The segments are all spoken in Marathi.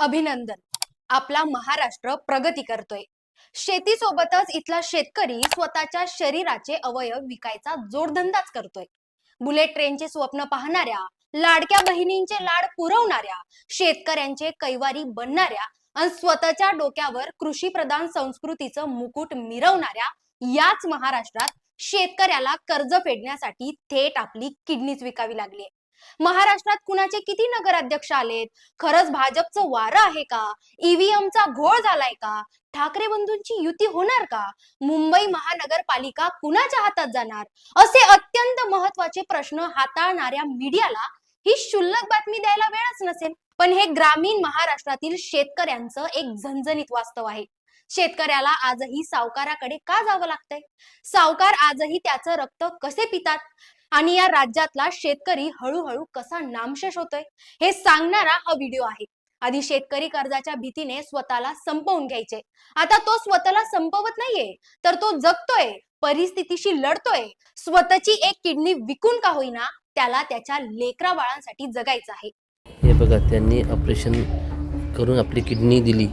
अभिनंदन. आपला महाराष्ट्र प्रगती करतोय. शेतीसोबतच इथला शेतकरी स्वतःच्या शरीराचे अवयव विकायचा जोडधंदाच करतोय. बुलेट ट्रेनचे स्वप्न पाहणाऱ्या लाडक्या बहिणींचे लाड पुरवणाऱ्या शेतकऱ्यांचे कैवारी बनणाऱ्या आणि स्वतःच्या डोक्यावर कृषी प्रधान संस्कृतीचं मुकुट मिरवणाऱ्या याच महाराष्ट्रात शेतकऱ्याला कर्ज फेडण्यासाठी थेट आपली किडनीच विकावी लागली महाराष्ट्रात कुणाचे किती नगराध्यक्ष आलेत? खरंच भाजपचं वारं आहे का? ईव्हीएमचा घोळ झालाय का? ठाकरे बंधूंची युती होणार का? मुंबई महानगरपालिका कुणाच्या हातात जाणार? असे अत्यंत महत्त्वाचे प्रश्न हाताळणाऱ्या मीडियाला ही क्षुल्लक बातमी द्यायला वेळच नसेल. पण हे ग्रामीण महाराष्ट्रातील शेतकऱ्यांचं एक झणझणीत वास्तव आहे. शेतकऱ्याला आजही सावकाराकडे का जावं लागतंय? सावकार आजही त्याचं रक्त कसे पितात? आणि या राज्यातला शेतकरी हळूहळू कसा नामशेष होतोय हे सांगणारा हा व्हिडिओ आहे. आधी शेतकरी कर्जाच्या भीतीने स्वतःला संपवून घ्यायचे. आता तो स्वतःला संपवत नाहीये तर तो जगतोय परिस्थितीशी लढतोय स्वतःची एक किडनी विकून का होईना त्याला त्याच्या लेकरा बाळांसाठी जगायचं आहे. हे बघा त्यांनी ऑपरेशन करून आपली किडनी दिली.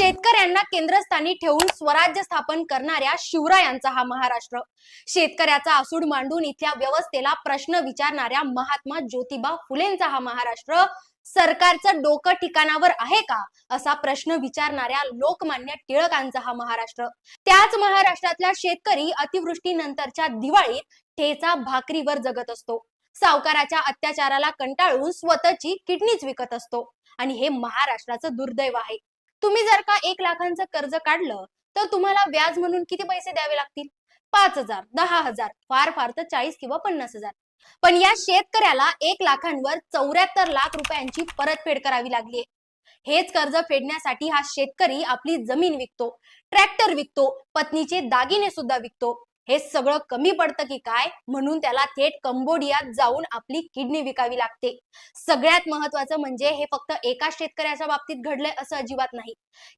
शेतकऱ्यांना केंद्रस्थानी ठेवून स्वराज्य स्थापन करणाऱ्या शिवरायांचा हा महाराष्ट्र. शेतकऱ्याचा आसूड मांडून इथल्या व्यवस्थेला प्रश्न विचारणाऱ्या महात्मा ज्योतिबा फुलेंचा हा महाराष्ट्र सरकारचं डोकं ठिकाणावर आहे का? असा प्रश्न विचारणाऱ्या लोकमान्य टिळकांचा हा महाराष्ट्र. त्याच महाराष्ट्रातला शेतकरी अतिवृष्टीनंतरच्या दिवाळीत ठेचा भाकरीवर जगत असतो. सावकाराच्या अत्याचाराला कंटाळून स्वतःची किडनीच विकत असतो. आणि हे महाराष्ट्राचं दुर्दैव आहे. तुम्ही जर का एक लाखांचं कर्ज काढलं तर तुम्हाला व्याज म्हणून किती पैसे द्यावे लागतील? पाच हजार दहा हजार फार फार तर चाळीस किंवा पन्नास हजार. पण या शेतकऱ्याला एक लाखांवर चौऱ्याहत्तर लाख रुपयांची परतफेड करावी लागली हेच कर्ज फेडण्यासाठी हा शेतकरी आपली जमीन विकतो ट्रॅक्टर विकतो पत्नीचे दागिने सुद्धा विकतो. हे सगळं कमी पडतं की काय? म्हणून त्याला थेट कंबोडियात जाऊन आपली किडनी विकावी लागते. सगळ्यात महत्वाचं म्हणजे हे फक्त एका शेतकऱ्याच्या बाबतीत घडलंय असं अजिबात नाही.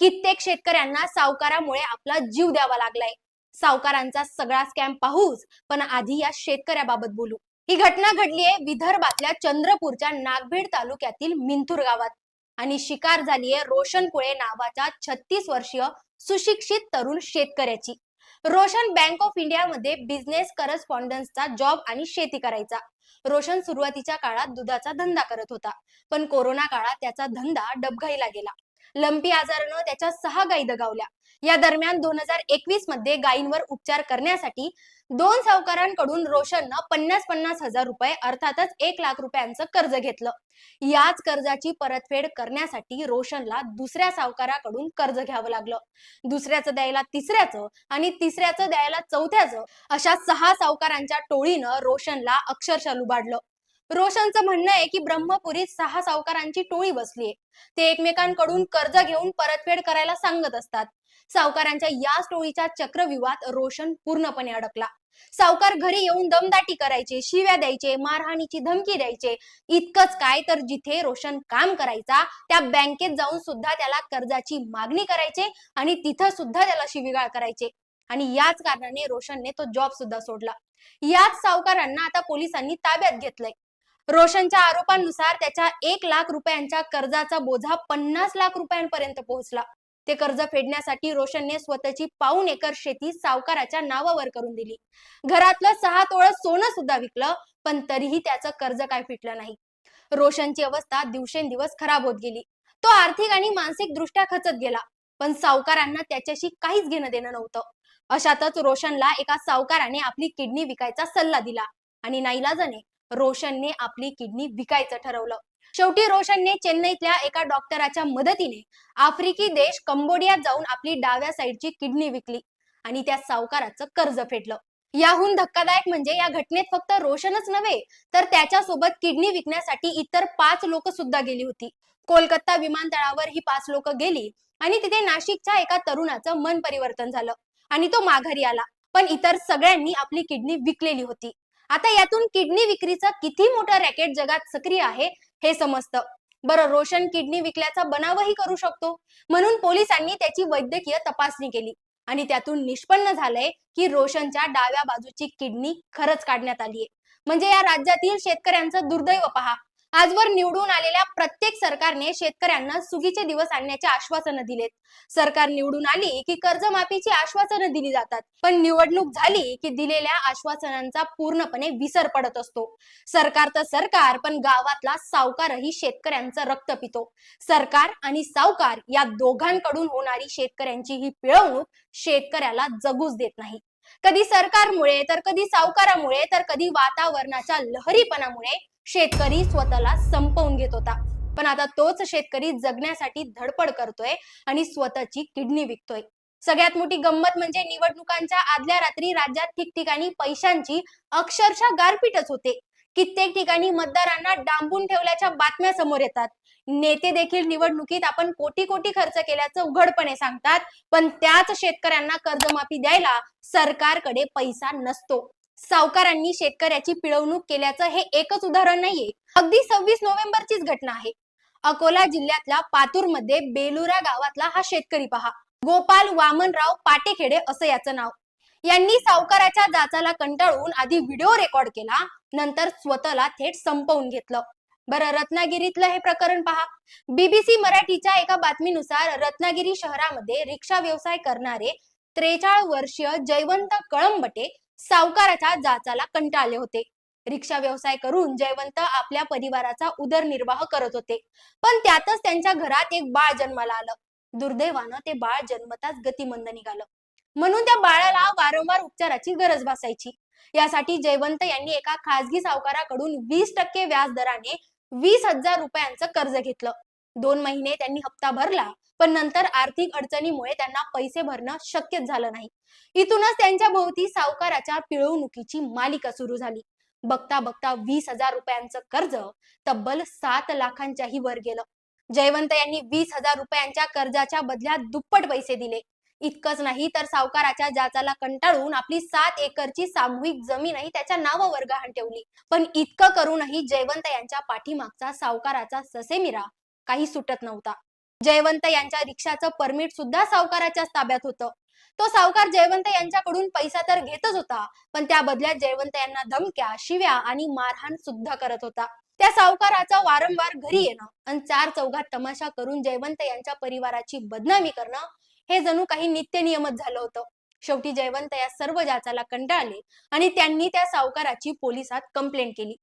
कित्येक शेतकऱ्यांना सावकारामुळे आपला जीव द्यावा लागलाय. सावकारांचा सगळा स्कॅम पाहूच पण आधी या शेतकऱ्याबाबत बोलू. ही घटना घडलीये विदर्भातल्या चंद्रपूरच्या नागभीड तालुक्यातील मिंथूर गावात. आणि शिकार झालीये रोशन कुळे नावाच्या छत्तीस वर्षीय सुशिक्षित तरुण शेतकऱ्याची. रोशन बँक ऑफ इंडियामध्ये बिझनेस करस्पॉन्डन्सचा जॉब आणि शेती करायचा. रोशन सुरुवातीच्या काळात दुधाचा धंदा करत होता. पण कोरोना काळात त्याचा धंदा डबघाईला गेला. लंपी आजारानं त्याच्या सहा गायी दगावल्या. या दरम्यान दोन हजार एकवीसमध्ये गायींवर उपचार करण्यासाठी दोन सावकारांकडून रोशननं पन्नास पन्नास हजार रुपये अर्थातच एक लाख रुपयांचं कर्ज घेतलं. याच कर्जाची परतफेड करण्यासाठी रोशनला दुसऱ्या सावकाराकडून कर्ज घ्यावं लागलं. दुसऱ्याचं द्यायला तिसऱ्याचं आणि तिसऱ्याचं द्यायला चौथ्याचं अशा सहा सावकारांच्या टोळीनं रोशनला अक्षरशः लुबाडलं. रोशनचं म्हणणं आहे की ब्रह्मपुरीत सहा सावकारांची टोळी बसलीये. ते एकमेकांकडून कर्ज घेऊन परतफेड करायला सांगत असतात. सावकारांच्या याच टोळीच्या चक्रव्यूहात रोशन पूर्णपणे अडकला. सावकार घरी येऊन दमदाटी करायचे शिव्या द्यायचे मारहाणीची धमकी द्यायचे. इतकंच काय तर जिथे रोशन काम करायचा त्या बँकेत जाऊन सुद्धा त्याला कर्जाची मागणी करायचे आणि तिथं सुद्धा त्याला शिवीगाळ करायचे. आणि याच कारणाने रोशनने तो जॉब सुद्धा सोडला. याच सावकारांना आता पोलिसांनी ताब्यात घेतलंय. रोशनच्या आरोपांनुसार त्याच्या एक लाख रुपयांच्या कर्जाचा बोझा पन्नास लाख रुपयांपर्यंत पोहोचला. ते कर्ज फेडण्यासाठी रोशनने स्वतःची पाऊन एकर शेती सावकाराच्या नावावर करून दिली. घरातलं सहा तोळं सोनं सुद्धा विकलं पण तरीही त्याचं कर्ज काय फिटलं नाही. रोशनची अवस्था दिवसेंदिवस खराब होत गेली. तो आर्थिक आणि मानसिक दृष्ट्या खचत गेला पण सावकारांना त्याच्याशी काहीच घेणं देणं नव्हतं. अशातच रोशनला एका सावकाराने आपली किडनी विकायचा सल्ला दिला आणि नाईलाजाने रोशनने आपली किडनी विकायचं ठरवलं. शेवटी रोशनने चेन्नईतल्या एका डॉक्टराच्या मदतीने आफ्रिकी देश कंबोडियात जाऊन आपली डाव्या साईडची किडनी विकली आणि त्या सावकाराचं कर्ज फेडलं. याहून धक्कादायक म्हणजे या घटनेत फक्त रोशनच नव्हे तर त्याच्यासोबत किडनी विकण्यासाठी इतर पाच लोक सुद्धा गेली होती. कोलकाता विमानतळावर ही पाच लोक गेली आणि तिथे नाशिकच्या एका तरुणाचं मन परिवर्तन झालं आणि तो माघारी आला. पण इतर सगळ्यांनी आपली किडनी विकलेली होती. आता यातून किडनी विक्रीचं किती मोठं रॅकेट जगात सक्रिय आहे हे समजतं. बरं रोशन किडनी विकल्याचा बनावही करू शकतो. म्हणून पोलिसांनी त्याची वैद्यकीय तपासणी केली. आणि त्यातून निष्पन्न झालंय की रोशनच्या डाव्या बाजूची किडनी खरंच काढण्यात आलीये. म्हणजे या राज्यातील शेतकऱ्यांचं दुर्दैव पहा. आजवर निवडून आलेल्या प्रत्येक सरकारने शेतकऱ्यांना सुगीचे दिवस आणण्याचे आश्वासनं दिलेत. सरकार निवडून आली की कर्जमाफीची आश्वासनं दिली जातात. पण निवडणूक झाली की दिलेल्या आश्वासनांचा पूर्णपणे विसर पडत असतो. सरकार तर सरकार पण गावातला सावकारही शेतकऱ्यांचं रक्त पितो. सरकार आणि सावकार या दोघांकडून होणारी शेतकऱ्यांची ही पिळवणूक शेतकऱ्याला जगूच देत नाही. कधी सरकारमुळे तर कधी सावकारामुळे तर कधी वातावरणाच्या लहरीपणामुळे शेतकरी स्वतःला संपवून घेत होता. पण आता तोच शेतकरी जगण्यासाठी धडपड करतोय आणि स्वतःची किडनी विकतोय. सगळ्यात मोठी गंमत म्हणजे निवडणुकांच्या आदल्या रात्री राज्यात ठिकठिकाणी पैशांची अक्षरशः गारपीटच होते. कित्येक ठिकाणी मतदारांना डांबून ठेवल्याच्या बातम्या समोर येतात. नेते देखील निवडणुकीत आपण कोटी कोटी खर्च केल्याचं उघडपणे सांगतात पण त्याच शेतकऱ्यांना कर्जमाफी द्यायला सरकारकडे पैसा नसतो. सावकारांनी शेतकऱ्याची पिळवणूक केल्याचं हे एकच उदाहरण नाहीये. अगदी सव्वीस नोव्हेंबरचीच घटना आहे. अकोला जिल्ह्यातल्या पातूरमध्ये बेलुरा गावातला हा शेतकरी पहा. गोपाल वामनराव पाटेखेडे असं याचं नाव. यांनी सावकाराच्या जाचाला कंटाळून आधी व्हिडिओ रेकॉर्ड केला नंतर स्वतःला थेट संपवून घेतलं. बरं रत्नागिरीतलं हे प्रकरण पहा. बीबीसी मराठीच्या एका बातमीनुसार रत्नागिरी शहरामध्ये रिक्षा व्यवसाय करणारे त्रेचाळ वर्षीय जयवंत कळंबटे सावकाराच्या जाचाला कंटाळले होते. रिक्षा व्यवसाय करून जयवंत आपल्या परिवाराचा उदरनिर्वाह करत होते. पण त्यातच त्यांच्या घरात एक बाळ जन्माला आलं. दुर्दैवानं ते बाळ जन्मताच गतिमंद निघालं. म्हणून त्या बाळाला वारंवार उपचाराची गरज भासायची. यासाठी जयवंत यांनी एका खासगी सावकाराकडून वीस टक्के व्याज दराने वीस हजार रुपयांचं कर्ज घेतलं. दोन महिने त्यांनी हप्ता भरला पण नंतर आर्थिक अडचणीमुळे त्यांना पैसे भरणं शक्यच झालं नाही. इथूनच त्यांच्या भोवती सावकाराच्या पिळवणुकीची मालिका सुरू झाली. बघता बघता वीस हजार रुपयांचं कर्ज तब्बल सात लाखांच्याही वर गेलं. जयवंत यांनी वीस हजार रुपयांच्या कर्जाच्या बदल्यात दुप्पट पैसे दिले. इतकंच नाही तर सावकाराच्या जाचाला कंटाळून आपली सात एकरची सामूहिक जमीनही त्याच्या नावावर गहाण ठेवली. पण इतकं करूनही जयवंत यांच्या पाठीमागचा सावकाराचा ससेमिरा काही सुटत नव्हता. जयवंत यांच्या रिक्षाचं परमिट सुद्धा सावकाराच्याच ताब्यात होतं. तो सावकार जयवंत यांच्याकडून पैसा तर घेतच होता पण त्या बदल्यात जयवंत यांना धमक्या शिव्या आणि मारहाण सुद्धा करत होता. त्या सावकाराचा वारंवार घरी येणं आणि चार चौघात तमाशा करून जयवंत यांच्या परिवाराची बदनामी करणं हे जणू काही नित्य नियमच झालं होतं. शेवटी जयवंत या सर्व जाचाला कंटाळले आणि त्यांनी त्या सावकाराची पोलिसात कंप्लेंट केली.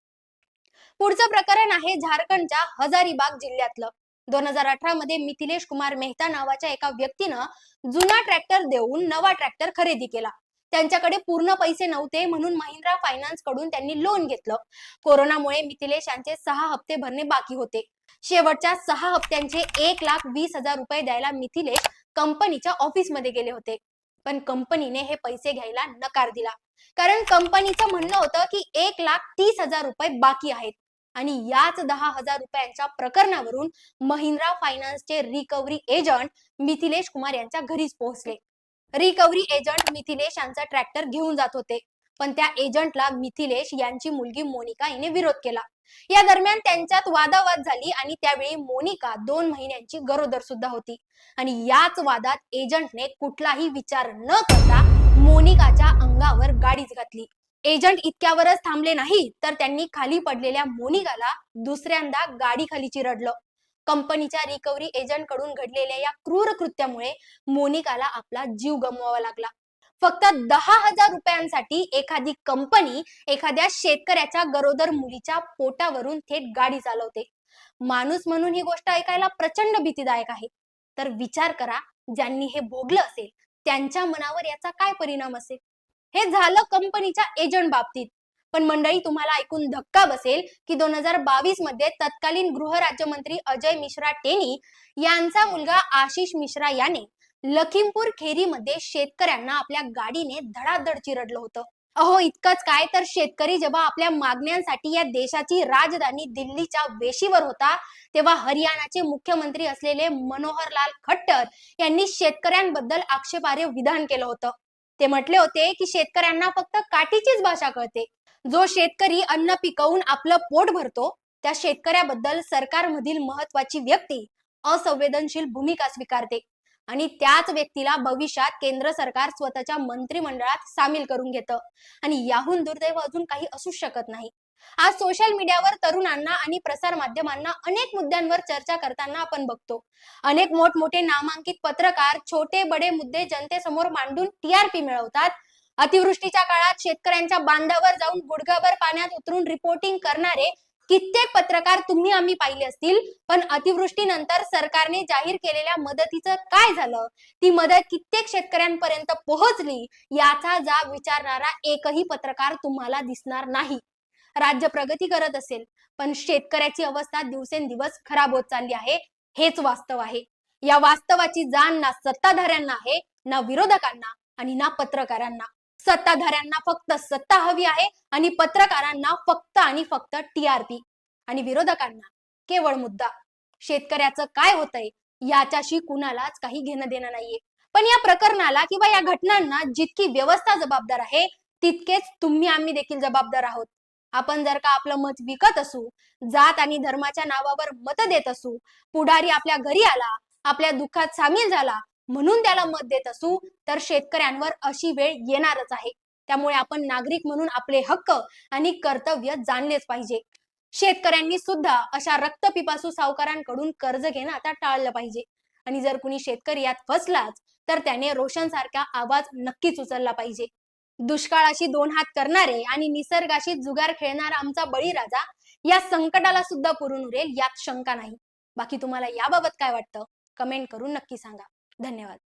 पुढचं प्रकरण आहे झारखंडच्या हजारीबाग जिल्ह्यातलं. दोन हजार अठरा मध्ये मिथिलेश कुमार मेहता नावाच्या एका व्यक्तीनं जुना ट्रॅक्टर देऊन नवा ट्रॅक्टर खरेदी केला. त्यांच्याकडे पूर्ण पैसे नव्हते म्हणून महिंद्रा फायनान्सकडून त्यांनी लोन घेतलं. कोरोनामुळे मिथिलेश यांचे सहा हप्ते भरणे बाकी होते. शेवटच्या सहा हप्त्यांचे एक लाख वीस हजार रुपये द्यायला मिथिलेश कंपनीच्या ऑफिसमध्ये गेले होते. पण कंपनीने हे पैसे घ्यायला नकार दिला. कारण कंपनीचं म्हणणं होतं की एक लाख तीस हजार रुपये बाकी आहेत. आणि याच दहा हजार रुपयांच्या प्रकरणावरून महिंद्रा फायनान्सचे रिकव्हरी एजंट मिथिलेश कुमार यांच्या घरीच पोहोचले. रिकव्हरी एजंट मिथिलेश यांचा ट्रॅक्टर घेऊन जात होते. पण त्या एजंटला मिथिलेश यांची मुलगी मोनिका हिने विरोध केला. या दरम्यान त्यांच्यात वादावाद झाली आणि त्यावेळी मोनिका दोन महिन्यांची गरोदर सुद्धा होती. आणि याच वादात एजंटने कुठलाही विचार न करता मोनिकाच्या अंगावर गाडीच घातली. एजंट इतक्यावरच थांबले नाही तर त्यांनी खाली पडलेल्या मोनिकाला दुसऱ्यांदा गाडी खाली चिरडलं कंपनीच्या रिकव्हरी एजंटकडून घडलेल्या या क्रूर कृत्यामुळे मोनिकाला आपला जीव गमवावा लागला. फक्त दहा हजार रुपयांसाठी एखादी कंपनी एखाद्या शेतकऱ्याच्या गरोदर मुलीच्या पोटावरून थेट गाडी चालवते. माणूस म्हणून ही गोष्ट ऐकायला प्रचंड भीतीदायक आहे. तर विचार करा ज्यांनी हे भोगलं असेल त्यांच्या मनावर याचा काय परिणाम असेल? हे झालं कंपनीच्या एजंट बाबतीत. पण मंडळी तुम्हाला ऐकून धक्का बसेल की दोन हजार बावीसमध्ये तत्कालीन गृहराज्यमंत्री अजय मिश्रा टेनी यांचा मुलगा आशिष मिश्रा याने लखीमपूर खेरीमध्ये शेतकऱ्यांना आपल्या गाडीने धडाधड चिरडलं होतं. अहो इतकंच काय? तर शेतकरी जेव्हा आपल्या मागण्यांसाठी या देशाची राजधानी दिल्लीच्या वेशीवर होता तेव्हा हरियाणाचे मुख्यमंत्री असलेले मनोहरलाल खट्टर यांनी शेतकऱ्यांबद्दल आक्षेपार्ह विधान केलं होतं. ते म्हटले होते की शेतकऱ्यांना फक्त काठीचीच भाषा कळते. जो शेतकरी अन्न पिकवून आपलं पोट भरतो त्या शेतकऱ्याबद्दल सरकारमधील महत्वाची व्यक्ती असंवेदनशील भूमिका स्वीकारते. आणि त्याच व्यक्तीला भविष्यात केंद्र सरकार स्वतःच्या मंत्रिमंडळात सामील करून घेतं. आणि याहून दुर्दैव अजून काही असू शकत नाही. आज सोशल मीडियावर तरुणांना आणि प्रसार माध्यमांना अनेक मुद्द्यांवर चर्चा करताना आपण बघतो. अनेक मोठमोठे नामांकित पत्रकार छोटे बडे मुद्दे जनतेसमोर मांडून टीआरपी मिळवतात. अतिवृष्टीच्या काळात शेतकऱ्यांच्या बांधावर जाऊन गुडघाभर पाण्यात उतरून रिपोर्टिंग करणारे कित्येक पत्रकार तुम्ही आम्ही पाहिले असतील पण अतिवृष्टीनंतर सरकारने जाहीर केलेल्या मदतीचं काय झालं? ती मदत कित्येक शेतकऱ्यांपर्यंत पोहोचली याचा जाब विचारणारा एकही पत्रकार तुम्हाला दिसणार नाही. राज्य प्रगती करत असेल पण शेतकऱ्याची अवस्था दिवसेंदिवस खराब होत चालली आहे हेच वास्तव आहे. या वास्तवाची जाण ना सत्ताधाऱ्यांना आहे ना विरोधकांना आणि ना पत्रकारांना. सत्ताधाऱ्यांना फक्त सत्ता हवी आहे आणि पत्रकारांना फक्त आणि फक्त टीआरपी आणि विरोधकांना केवळ मुद्दा. शेतकऱ्याचं काय होतंय याच्याशी कुणालाच काही घेणं देणं नाहीये. पण या प्रकरणाला किंवा या घटनांना जितकी व्यवस्था जबाबदार आहे तितकेच तुम्ही आम्ही देखील जबाबदार आहोत. आपण जर का आपलं मत विकत असू जात आणि धर्माच्या नावावर मत देत असू पुढारी आपल्या घरी आला आपल्या दुःखात सामील झाला म्हणून त्याला मत देत असू तर शेतकऱ्यांवर अशी वेळ येणारच आहे. त्यामुळे आपण नागरिक म्हणून आपले हक्क आणि कर्तव्य जाणलेच पाहिजे. शेतकऱ्यांनी सुद्धा अशा रक्तपिपासू सावकारांकडून कर्ज घेणं आता टाळलं पाहिजे. आणि जर कुणी शेतकरी यात फसलाच तर त्याने रोशन सारखा आवाज नक्कीच उचलला पाहिजे. दुष्काळाशी दोन हात करणारे आणि निसर्गाशी जुगार खेळणारा आमचा बळीराजा या संकटाला सुद्धा पुरून उरेल यात शंका नाही. बाकी तुम्हाला याबाबत काय वाटतं? कमेंट करून नक्की सांगा. धन्यवाद.